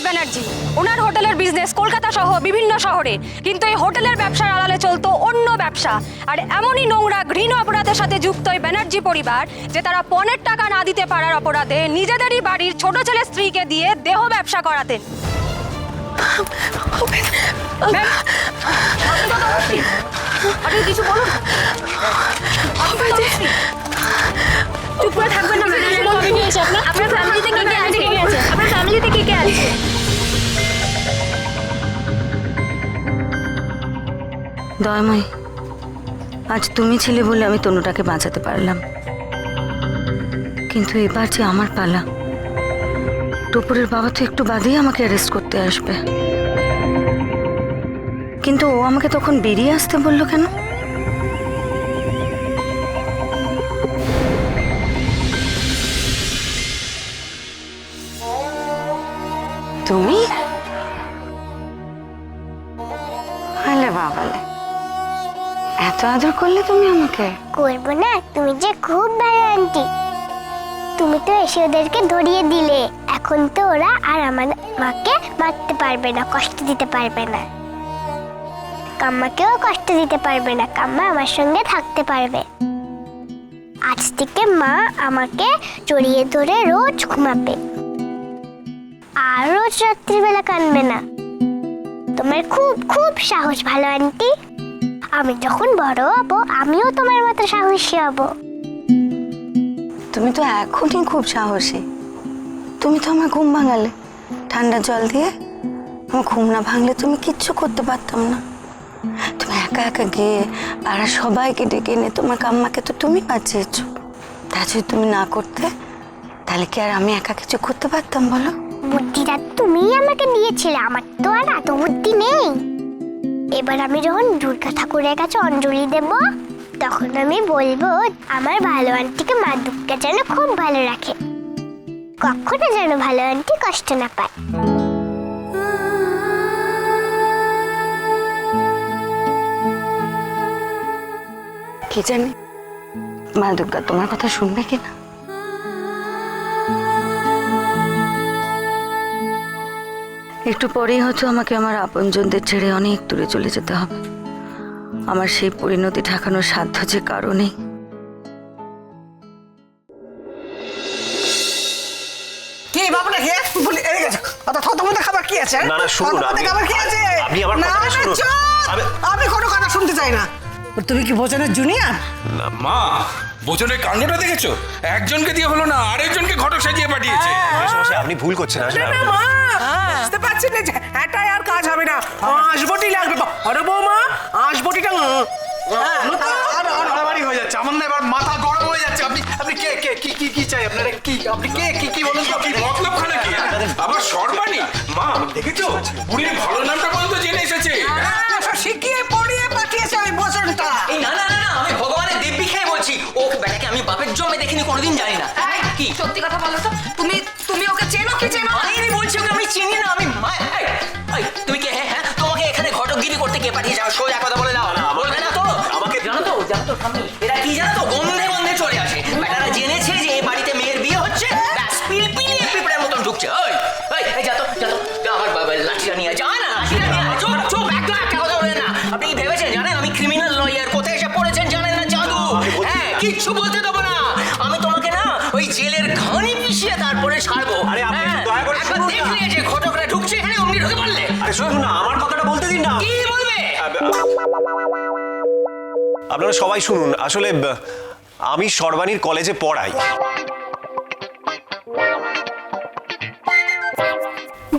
অভিজিৎ ব্যানার্জি। ওনার হোটেলের বিজনেস কলকাতা সহ বিভিন্ন শহরে। কিন্তু এই হোটেলের ব্যবসার আড়ালে চলতো অন্য ব্যবসা। আর এমনই নোংরা ঘৃণ অপরাধের সাথে যুক্ত এই ব্যানার্জি পরিবার যে তারা পনেরো টাকা না দিতে পারার অপরাধে নিজেদেরই বাড়ির ছোট ছেলে স্ত্রীকে দিয়ে দেহ ব্যবসা করাতেন। আপনি কিছু বলুন। দয়ময়, আজ তুমি ছিলে বলে আমি তনুটাকে বাঁচাতে পারলাম। কিন্তু এবার যে আমার পালা টুপুরের বাবা তো একটু বাদেই আমাকে অ্যারেস্ট করতে আসবে। কিন্তু ও আমাকে তখন বেরিয়ে আসতে বলল কেন? তুমি? হলে বাবালে। এত আদর করলে তুমি আমাকে? করব না, তুমি যে খুব ভালো আন্টি তুমি তো এসে ওদেরকে ধরিয়ে দিলে। এখন তো ওরা আর আমার মাকে মারতে পারবে না, কষ্ট দিতে পারবে না। কাম্মাকেও কষ্ট দিতে পারবে না, কাম্মা আমার সঙ্গে থাকতে পারবে। আজ থেকে মা আমাকে জড়িয়ে ধরে রোজ ঘুমাবে। আর রোজ রাত্রিবেলা কানবে না। তোমার খুব খুব সাহস, ভালো আন্টি আমি যখন বড় হব আমিও তোমার মতো সাহসী হব। তুমি তো এখনই খুব সাহসী। তুমি তো আমার ঘুম ভাঙালে। ঠান্ডা জল দিয়ে আমার ঘুম না ভাঙলে তুমি কিচ্ছু করতে পারতাম না। তুমি একা একা গিয়ে আর সবাইকে ডেকে এনে তোমার কাম্মাকে তো তুমি বাঁচিয়েছো। তা যদি তুমি না করতে তাহলে কি আর আমি একা কিছু করতে পারতাম বলো? বুদ্ধিটা তুমিই আমাকে দিয়েছিলে আমার তো আর এত বুদ্ধি নেই। এবার আমি যখন দুর্গা ঠাকুরের কাছে অঞ্জলি দেব, তখন আমি বলব, আমার ভালো আন্টিকে মা দুর্গা যেন খুব ভালো রাখে। কখনো যেন ভালো আন্টি কষ্ট না পায়। কি জানি? মা দুর্গা তোমার কথা শুনবে কি একটু পরেই হয়তো আমাকে আমার আপনজনদের ছেড়ে অনেক দূরে চলে যেতে হবে। আমার সেই পরিণতি ঠেকানোর সাধ্য যে কারণে কি বাবু নাকি বলি এদিকে এসো। অত থতমত খাবার কি আছে না, না, শুনুন, থতমত আপনি- খাবার কি আছে? আপনি আমার না কথাটা না, শুনুন। চুপ! আমি- আমি কোনো কথা শুনতে চাই না। তুমি কি ভোজনের জুনিয়র? না, মা। বোচনের কাণ্ডটা দেখেছ? একজনকে দিয়ে হলো না আরেকজনকে ঘটক সাজিয়ে পাঠিয়েছে। মেশমশাই, আপনি ভুল করছেন আসলে না মা বুঝতে পারছি না যে এটাই আর কাজ হবে না। আঁশবটি লাগবে। আরে বৌমা বাড়াবাড়ি হয়ে। যাচ্ছে। আমার না এবার মাথা গরম হয়ে যাচ্ছে। আপনি আপনি কে কে কি কি কি চাই? আপনারা কি আপনি কে কি কি বলুন তো? কি মতলব খানা কি? আবার সর্বাণী? মা দেখেছ? বুড়ির ভালো নামটা পর্যন্ত জেনে এসেছে। শিখিয়ে পড়িয়ে পাঠিয়েছে ওই ভোজনটা এই না না না না আমি ভগবানের বেটাকে আমি বাপের জন্মে দেখিনি কোনোদিন জানি না। কি? সত্যি কথা বলো তো তুমি তুমি ওকে চেনো কি চেনো আমি বলছি ওকে আমি চিনি না আমি মা এই, এই, তুমি কে? হ্যাঁ হ্যাঁ তোমাকে এখানে ঘটকগিরি করতে কে পাঠিয়ে যাও সোজা কথা বলে দাও। না, বলবে না তো। আমাকে- জানো তো জানো তো সামনে এরা কি জানো তো গন্ধে গন্ধে চলে আসে। বেটারা জেনেছে যে এই বাড়িতে মেয়ের বিয়ে হচ্ছে ব্যাস পিলপিলিয়ে পিঁপড়ের মতন ঢুকছে। ওই ওই যা তো যা তো আমার বাবা লাঠিটা নিয়ে যা। কিচ্ছু বলতে দেবো না। আমি তোমাকে না ওই জেলের ঘানি পিষিয়ে তারপরে ছাড়বো। আরে আপনি হ্যাঁ, দয়া করে শুনুন না। দেখলে যে ঘটকরা ঢুকছে এখানে অমনি ঢুকে পড়লে। আরে শুনুন না আমার কথাটা বলতে দিন না। কি বলবে? আপনারা সবাই শুনুন আসলে আমি সর্বাণীর কলেজে পড়াই।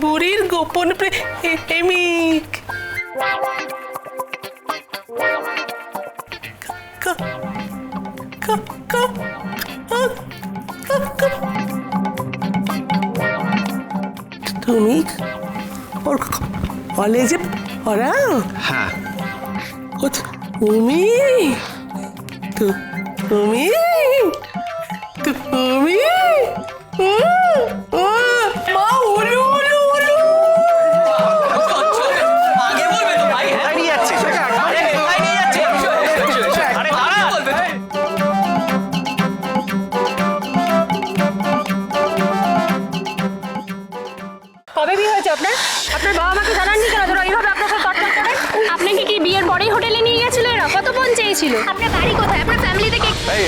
বুড়ির গোপন প্রেমিক তুমি ওর কলেজে পড়াও হ্যাঁ। তুমি? তুমি?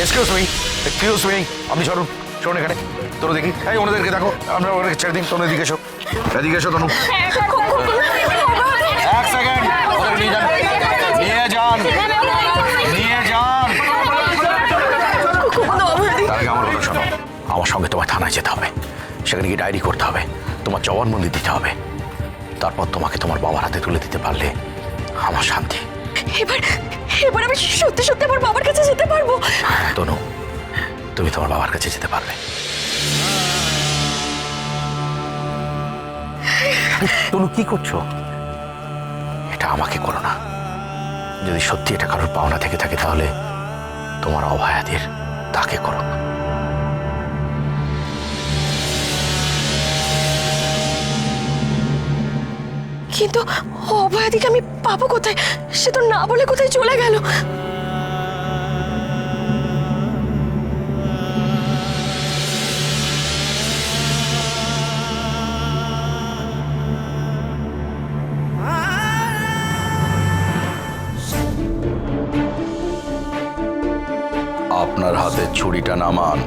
এক্সকিউজ মি এক্সকিউজ মি আপনি সরুন সরুন এখানে। তোর দেখি এই ওনাদেরকে দেখো। আমরা ওনাকে ছেড়ে দিন তোর এদিকে এসো। এদিকে এসো, তনু। এক সেকেন্ড। নিয়ে যান। নিয়ে যান। আমার শোনো। আমার সঙ্গে তোমার থানায় যেতে হবে। সেখানে গিয়ে ডায়েরি করতে হবে। তোমার জবানবন্দি দিতে হবে। তারপর তোমাকে তোমার বাবার হাতে তুলে দিতে পারলে আমার শান্তি। এবার এবার আমি সত্যি সত্যি আমার বাবার কাছে যেতে পারব। তনু, তুমি তোমার বাবার কাছে যেতে পারবে তনু, কি করছ? এটা আমাকে করো না। যদি সত্যি এটা কারোর পাওনা থেকে থাকে, তাহলে তোমার অভয়াদের তাকে করো কিন্তু অভয়াদিকে আমি পাবো কোথায়? সে তো না বলে কোথায় চলে গেল? আপনার হাতে ছুরিটা নামান।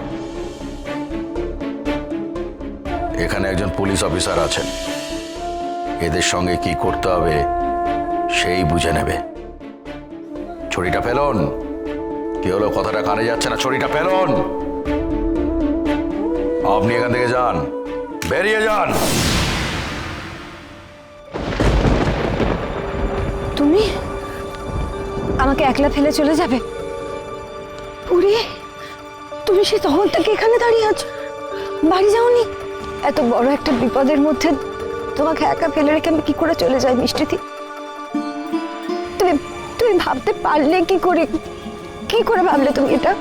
এখানে একজন পুলিশ অফিসার আছেন। এদের সঙ্গে কি করতে হবে, সেই বুঝে নেবে। ছুরিটা ফেলুন। কি হলো, কথাটা কানে যাচ্ছে না? ছুরিটা ফেলুন। আপনি এখান থেকে যান। বেরিয়ে যান। তুমি আমাকে একলা ফেলে চলে যাবে? পুরি তুমি সে তখন থেকে এখানে দাঁড়িয়ে আছো? বাড়ি যাওনি? এত বড় একটা বিপদের মধ্যে তোমাকে একা ফেলে রেখে আমি কি করে চলে যাই মিষ্টিতি তুমি তুমি ভাবতে পারলে কি করে কি করে ভাবলে তুমি এটা?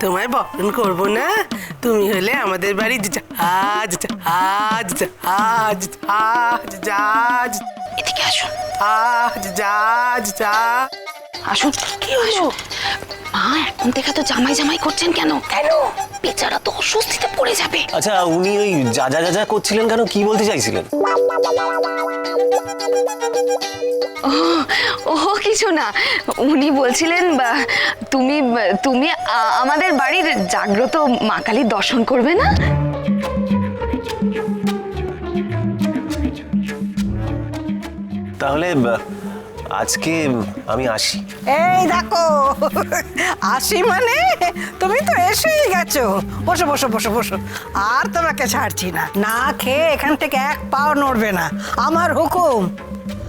তোমায় বপন করব না? তুমি হলে আমাদের বাড়ি আজ আজ আজ আজ জাহাজ। এদিকে আসুন। আজ জাহাজ আসুন। কি মা এখন থেকে তো জামাই জামাই করছেন কেন? কেন? বেচারা তো অস্বস্তিতে পড়ে যাবে। আচ্ছা উনি ওই যা যা যা যা করছিলেন কেন? কি বলতে চাইছিলেন? ও কিছু না। উনি বলছিলেন বা, তুমি তুমি আ- আমাদের বাড়ির জাগ্রত মা কালীর দর্শন করবে না? তাহলে আহ, আজকে আমি আসি। এই দেখো আসি মানে? তুমি তো এসেই গেছো। বসো বসো বসো বসো। আর তোমাকে ছাড়ছি না। না খেয়ে এখান থেকে এক পাও নড়বে না। আমার হুকুম।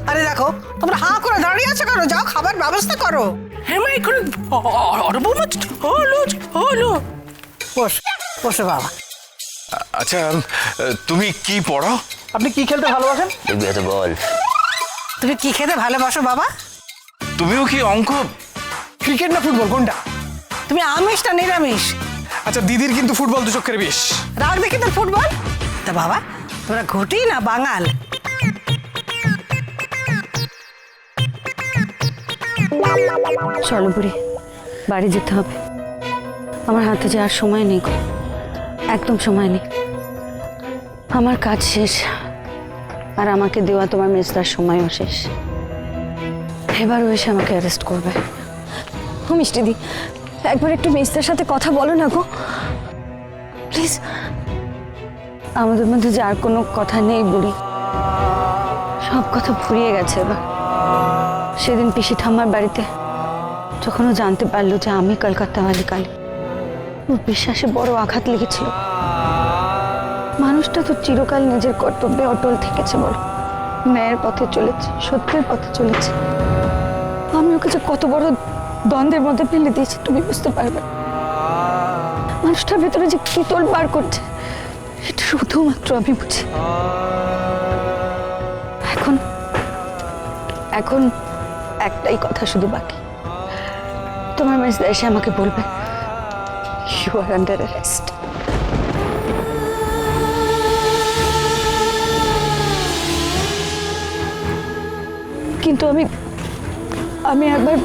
আরে দেখো তোমরা হাঁ করে দাঁড়িয়ে আছো কেন? যাও খাবার ব্যবস্থা করো। হ্যাঁ মা এখন আরে বৌমা হলো হলো। বসো বসো বাবা। আচ্ছা তুমি কি পড়ো? আপনি কি খেলতে ভালোবাসেন? বল। তুমি কি খেতে ভালোবাসো বাবা? তুমিও কি অঙ্ক? ক্রিকেট না ফুটবল কোনটা? তুমি আমিষ না নিরামিষ? আচ্ছা দিদির কিন্তু ফুটবল দু চক্কের বিষ। রাখবে কিন্তু ফুটবল? তা বাবা তোমরা ঘটি না বাঙাল। চলো বুড়ি বাড়ি যেতে হবে। আমার হাতে যাওয়ার সময় নেই গো। একদম সময় নেই। আমার কাজ শেষ। আর আমাকে দেওয়া তোমার মেজদার সময়ও শেষ এবারও এসে আমাকে অ্যারেস্ট করবে। ও মিষ্টি দি একবার একটু মেজদার সাথে কথা বলো না গো। প্লিজ। আমাদের মধ্যে যার কোনো কথা নেই বুড়ি। সব কথা ফুরিয়ে গেছে এবার। সেদিন পিসি ঠাম্মার বাড়িতে। যখন ও জানতে পারল যে আমি কলকাতাওয়ালি কালী ওর বিশ্বাসে বড় আঘাত লেগেছিল। মানুষটা তো চিরকাল নিজের কর্তব্যে অটল থেকেছে বড় ন্যায়ের পথে চলেছে, সত্যের পথে চলেছে। আমি ওকে যে কত বড় দ্বন্দ্বের মধ্যে ফেলে দিয়েছি, তুমি বুঝতে পারবে মানুষটার ভেতরে যে কি তোল বার করছে, এটা শুধুমাত্র আমি বুঝি। এখন এখন একটাই কথা শুধু বাকি। তোমার মেজদা এসে আমাকে বলবে ইউ আর আন্ডার অ্যারেস্ট কিন্তু আমি আমি একবার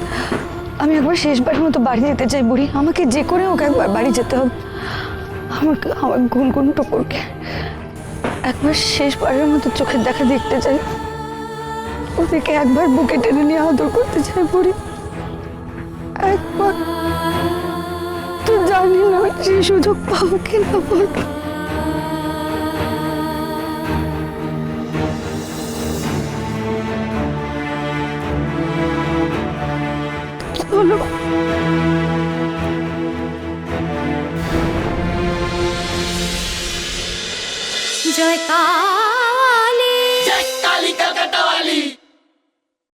আমি একবার শেষবারের মতো বাড়ি যেতে চাই, বুড়ি। আমাকে যে করে হোক একবার বাড়ি যেতে হবে। আমাকে, আমার গুনগুন টুকুরকে একবার শেষবারের মতো চোখের দেখা দেখতে চাই। ওদেরকে একবার বুকে টেনে নিয়ে আদর করতে চাই, বুড়ি। একবার। তো জানি না সেই সুযোগ পাবো কিনা বল।